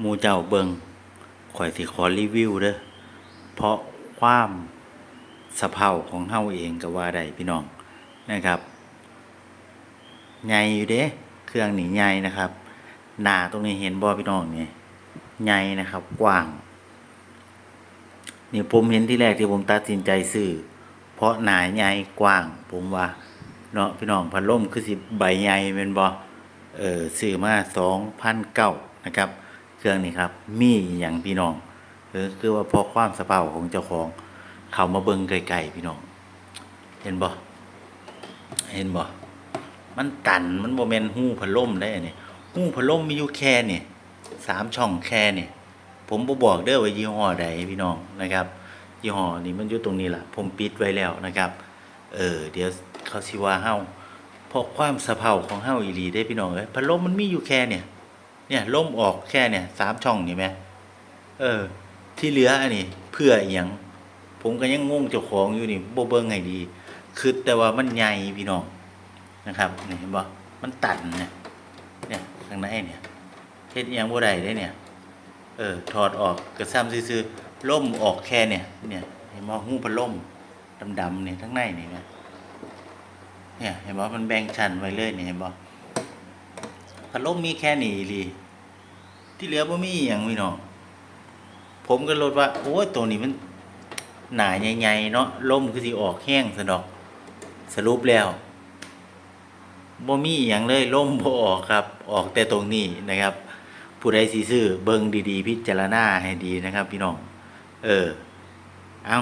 หมูเจ้าเบิงข่อยสิขอรีวิวเด้อเพราะความสะเพาของเฮาเองก็ว่าได้พี่น้องนะครับใหญ่อยู่เด้เครื่องนี่ใหญ่นะครับ หน้าตรงนี้เห็นบ่พี่น้องนี่ใหญ่นะครับ กว้าง นี่ผมเห็นที่แรกที่ผมตัดสินใจซื้อเพราะหนาใหญ่กว้าง ผมว่าเนาะพี่น้องพัดลมคือสิใบใหญ่เป็นบ่เออซื้อมาสองพันเก้านะครับ เครื่องนี้ครับ มีอย่างพี่น้องเออคือว่าพอความสะเพของเจ้าของ เขามาเบิ่งไกลๆพี่น้อง เห็นบ่เห็นบ่มันตันมันโมเมนหู้พัดลมได้อันนี่หู้พัดลมมีอยู่แค่เนี่ยสามช่องแค่เนี่ยผมบ่บอกเด้อว่ายี่ห้อใดพี่น้องนะครับยี่ห้อนี้มันอยู่ตรงนี้ล่ะผมปิดไว้แล้วนะครับ เออเดี๋ยวเขาสิว่าเฮาเพราะความสะเพาของเฮาอีหลีได้พี่น้องเอ้ยพัดลมมันมีอยู่แค่เนี่ย เนี่ยลมออกแค่เนี่ยสามช่องนี่ไหมเออ ที่เหลืออันนี้เพื่ออหยังผมก็ยังงงเจ้าของอยู่นี่บ่เบิ่งให้ดี คือแต่ว่ามันใหญ่พี่น้องนะครับนี่เห็นบ่มันตันเนี่ยเนี่ยข้างในเนี่ยเฮ็ดยังบ่ได้เด้เนี่ย เออถอดออกกระซ้ำซื่อๆล่มออกแค่เนี่ย เนี่ยเห็นบ่หูพัดลมดำๆเนี่ยทั้งในนี่นะเนี่ยเห็นบ่มันแบ่งชั้นไว้เลยเนี่ยเห็นบ่พัดลมมีแค่นี้อีหลี ที่เหลือบ่มีอหยังพี่น้องผมก็ลดว่า โอ้ยตัวนี้มันหนาใหญ่ๆเนาะลมคือสิออกแห้งซะดอก สรุปแล้วบ่มีอย่างเลยล่มบ่ออกครับ ออกแต่ตรงนี้นะครับ ผู้ใดสิซื้อเบิ่งดีๆ พิจารณาให้ดีนะครับ พี่น้อง เออ เอา